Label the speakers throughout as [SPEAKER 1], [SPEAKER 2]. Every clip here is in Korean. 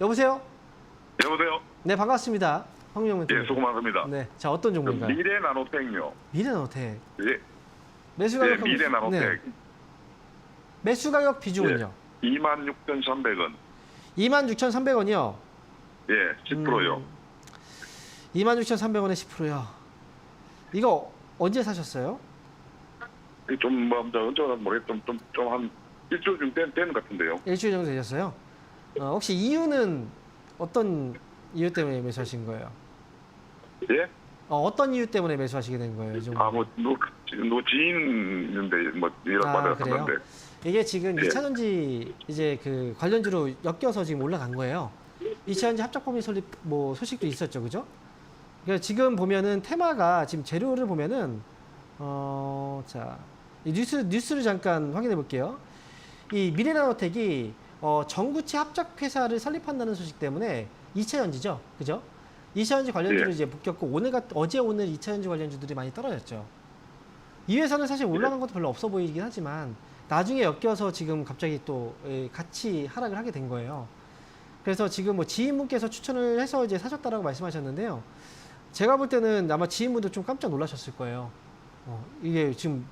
[SPEAKER 1] 여보세요?
[SPEAKER 2] 여보세요.
[SPEAKER 1] 네, 반갑습니다. 황명민
[SPEAKER 2] 예, 수고 많습니다.
[SPEAKER 1] 네, 자 어떤
[SPEAKER 2] 그
[SPEAKER 1] 종목인가요?
[SPEAKER 2] 미래 나노텍요.
[SPEAKER 1] 미래노텍.
[SPEAKER 2] 예,
[SPEAKER 1] 매수
[SPEAKER 2] 예,
[SPEAKER 1] 가격 한번-
[SPEAKER 2] 미래 나노텍
[SPEAKER 1] 네, 매수 가격 비중은요?
[SPEAKER 2] 26,300원.
[SPEAKER 1] 26,300원이요.
[SPEAKER 2] 예, 10%요.
[SPEAKER 1] 음. 26,300원에 10%요. 이거 언제 사셨어요?
[SPEAKER 2] 좀뭐 언제나 모르겠 좀좀한 일주일 좀 된, 되는 것 같은데요.
[SPEAKER 1] 일주일 정도 되셨어요? 어, 혹시 이유는 어떤 이유 때문에 매수하신 거예요?
[SPEAKER 2] 예?
[SPEAKER 1] 어, 어떤 이유 때문에 매수하시게 된 거예요? 이 종목?
[SPEAKER 2] 아뭐 누, 누 지인 있는데 뭐 연락
[SPEAKER 1] 아? 이게 지금
[SPEAKER 2] 예.
[SPEAKER 1] 2차전지 이제 그 관련주로 엮여서 지금 올라간 거예요. 2차전지 합작법인 설립 뭐 소식도 있었죠, 그죠? 그러니까 지금 보면은 테마가 지금 재료를 보면은 어, 자, 이 뉴스 뉴스를 잠깐 확인해 볼게요. 이 미래나노텍이 어, 전구체 합작 회사를 설립한다는 소식 때문에 2차전지죠, 그죠? 2차전지 관련주를
[SPEAKER 2] 예.
[SPEAKER 1] 이제 묶였고 오늘 같 어제 오늘 2차전지 관련주들이 많이 떨어졌죠. 이 회사는 사실 올라간 것도 별로 없어 보이긴 하지만 나중에 엮여서 지금 갑자기 또 예, 같이 하락을 하게 된 거예요. 그래서 지금 뭐 지인분께서 추천을 해서 이제 사셨다라고 말씀하셨는데요. 제가 볼 때는 아마 지인분도 좀 깜짝 놀라셨을 거예요. 어, 이게 지금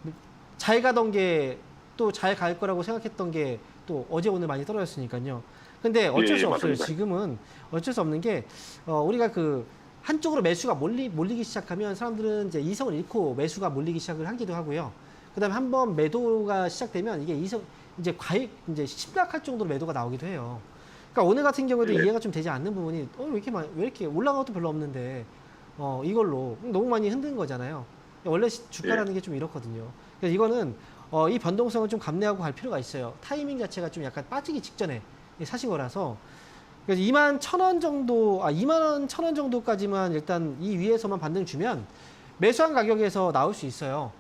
[SPEAKER 1] 잘 가던 게 또 잘 갈 거라고 생각했던 게 또 어제 오늘 많이 떨어졌으니까요. 근데 어쩔
[SPEAKER 2] 예,
[SPEAKER 1] 수 없어요.
[SPEAKER 2] 맞습니다.
[SPEAKER 1] 지금은 어쩔 수 없는 게 어, 우리가 그 한쪽으로 매수가 몰리, 몰리기 시작하면 사람들은 이제 이성을 잃고 매수가 몰리기 시작을 하기도 하고요. 그다음에 한 번 매도가 시작되면 이게 이성 이제 과일 이제 심각할 정도로 매도가 나오기도 해요. 그러니까 오늘 같은 경우에도
[SPEAKER 2] 네.
[SPEAKER 1] 이해가 좀 되지 않는 부분이 어, 왜 이렇게 많이, 왜 이렇게 올라간 것도 별로 없는데 어, 이걸로 너무 많이 흔든 거잖아요. 원래 시- 주가라는 게좀 이렇거든요. 그래서 이거는 어, 이 변동성을 좀 감내하고 갈 필요가 있어요. 타이밍 자체가 좀 약간 빠지기 직전에 사신 거라서 그래서 2만 천원 정도, 아 2만 원, 천원 정도까지만 일단 이 위에서만 반등 주면 매수한 가격에서 나올 수 있어요.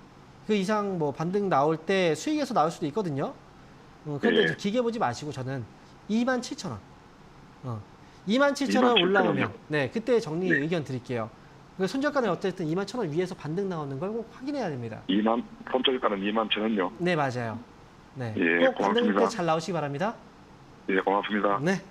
[SPEAKER 1] 그 이상 뭐 반등 나올 때 수익에서 나올 수도 있거든요. 어, 그런데
[SPEAKER 2] 예.
[SPEAKER 1] 기계 보지 마시고 저는 2만 7천 원. 어, 2만 7천
[SPEAKER 2] 원27,000
[SPEAKER 1] 올라오면
[SPEAKER 2] 원이요?
[SPEAKER 1] 네 그때 정리
[SPEAKER 2] 네.
[SPEAKER 1] 의견 드릴게요. 그 손절가는 어쨌든 2만 천 원 위에서 반등 나오는 걸 꼭 확인해야 됩니다. 2만
[SPEAKER 2] 2만 폰절가는 2만 천 원요.
[SPEAKER 1] 네 맞아요. 네.
[SPEAKER 2] 예,
[SPEAKER 1] 꼭 반등
[SPEAKER 2] 고맙습니다.
[SPEAKER 1] 잘 나오시기 바랍니다.
[SPEAKER 2] 예, 고맙습니다.
[SPEAKER 1] 네.